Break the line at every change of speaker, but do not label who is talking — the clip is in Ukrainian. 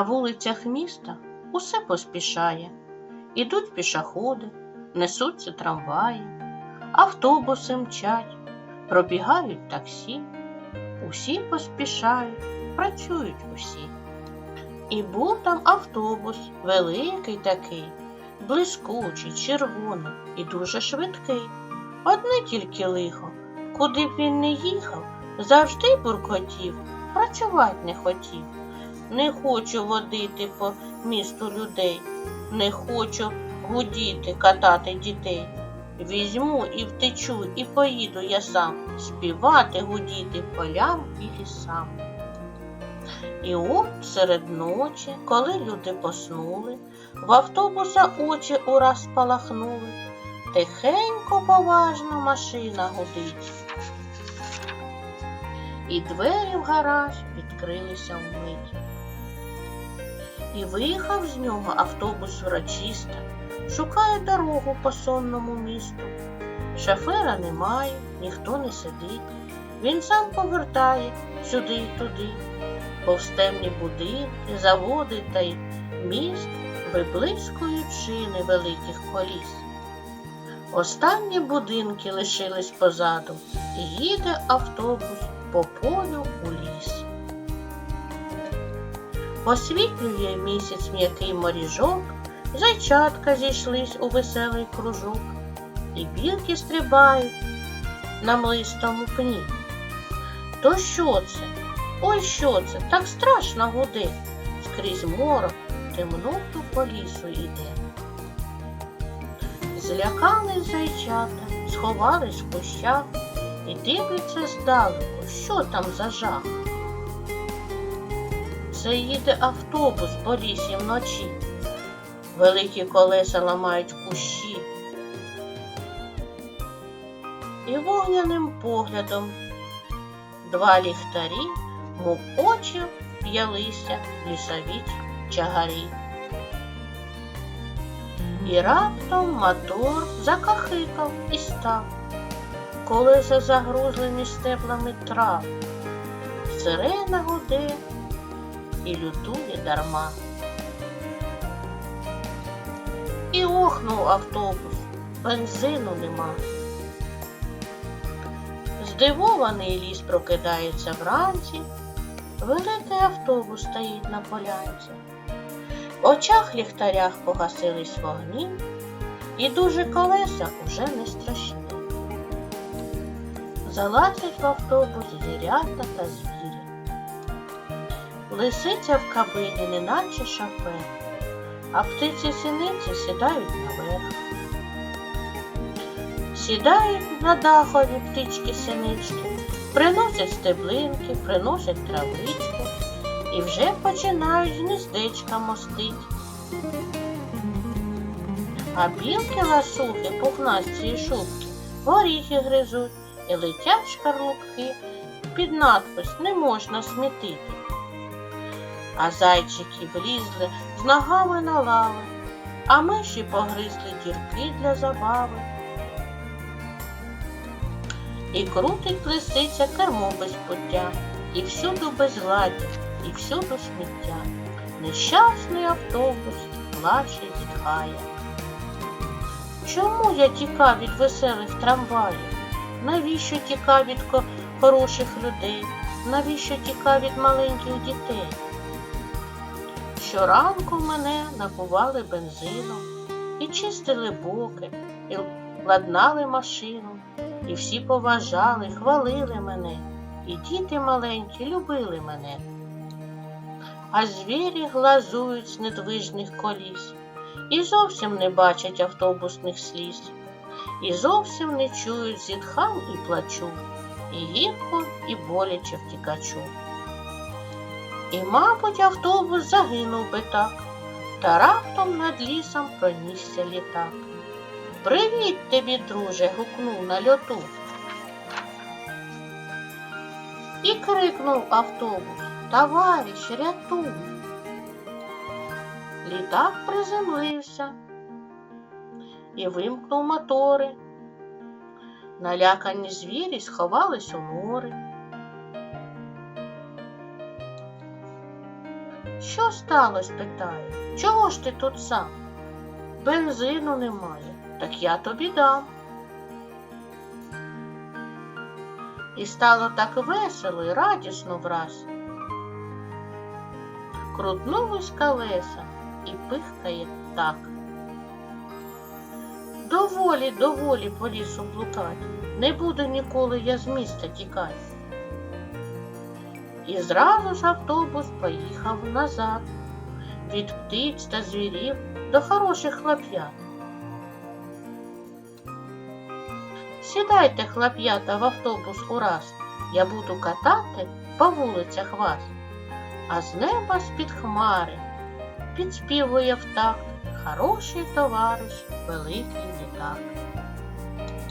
На вулицях міста усе поспішає. Ідуть пішоходи, несуться трамваї, автобуси мчать, пробігають таксі. Усі поспішають, працюють усі. І був там автобус, великий такий, блискучий, червоний і дуже швидкий. Одне тільки лихо, куди б він не їхав, завжди буркотів, працювати не хотів. Не хочу водити по місту людей, не хочу гудіти, катати дітей. Візьму і втечу, і поїду я сам співати, гудіти полям і лісам. І от серед ночі, коли люди поснули, в автобуса очі ураз спалахнули, тихенько поважно машина гудить. І двері в гараж відкрилися вмить. І виїхав з нього автобус врачиста, шукає дорогу по сонному місту. Шофера немає, ніхто не сидить. Він сам повертає сюди й туди. Повстемні будинки, заводи та й міст виблискують шини великих коліс. Останні будинки лишились позаду, і їде автобус по полю у ліс. Освітлює місяць м'який моріжок, зайчатка зійшлись у веселий кружок, і білки стрибають на млистому пні. То що це? Ой, що це? Так страшно гуде, скрізь морок, темноту по лісу йде. Злякались зайчата, сховались в кущах і дивляться здалеку, що там за жах. Це їде автобус по лісі вночі. Великі колеса ламають кущі. І вогняним поглядом два ліхтарі, мов очі п'ялися лісові чагарі. І раптом мотор закахикав і став, колеса загрузли між стеблами трав, сирена гуде і лютує дарма. І охнув автобус, бензину нема. Здивований ліс прокидається вранці, великий автобус стоїть на полянці. В очах ліхтарях погасились вогні, і дуже колеса уже не страшні. Залазять в автобус звірята та звірі. Лисиця в кабині, неначе шофер, а птиці синиці сідають наверх. Сідають на дахові птички синички, приносять стеблинки, приносять травичку і вже починають гніздечка мостить. А білки ласухи, пухнасті і шубки, горіхи гризуть і летять шкарлупки, під надпис не можна смітити. А зайчики влізли з ногами на лави, а миші погризли дірки для забави. І крутить лисиця кермо без пуття, і всюду безладдя, і всюду сміття. Нещасний автобус плаче зітхає. Чому я тікав від веселих трамваїв? Навіщо тікав від хороших людей? Навіщо тікав від маленьких дітей? Щоранку мене напували бензином, і чистили боки, і ладнали машину, і всі поважали, хвалили мене, і діти маленькі любили мене. А звірі глазують з недвижних коліс, і зовсім не бачать автобусних сліз, і зовсім не чують зітхань і плачу, і гірко, і боляче втікачу. І, мабуть, автобус загинув би так, та раптом над лісом пронісся літак. Привіт тобі, друже, гукнув на льоту. І крикнув автобус Товариш, рятуй. Літак приземлився і вимкнув мотори. Налякані звірі сховались у море. Що сталося, питаю? Чого ж ти тут сам? Бензину немає, так я тобі дам. І стало так весело і радісно враз. Крутнулись колеса і пихкає так. Доволі, доволі по лісу блукать, не буду ніколи я з міста тікать. І зразу ж автобус поїхав назад, від птиць та звірів до хороших хлоп'ят. Сідайте, хлоп'ята, в автобус ураз, я буду катати по вулицях вас, а з неба з-під хмари підспівує в такт хороший товариш, великий літак.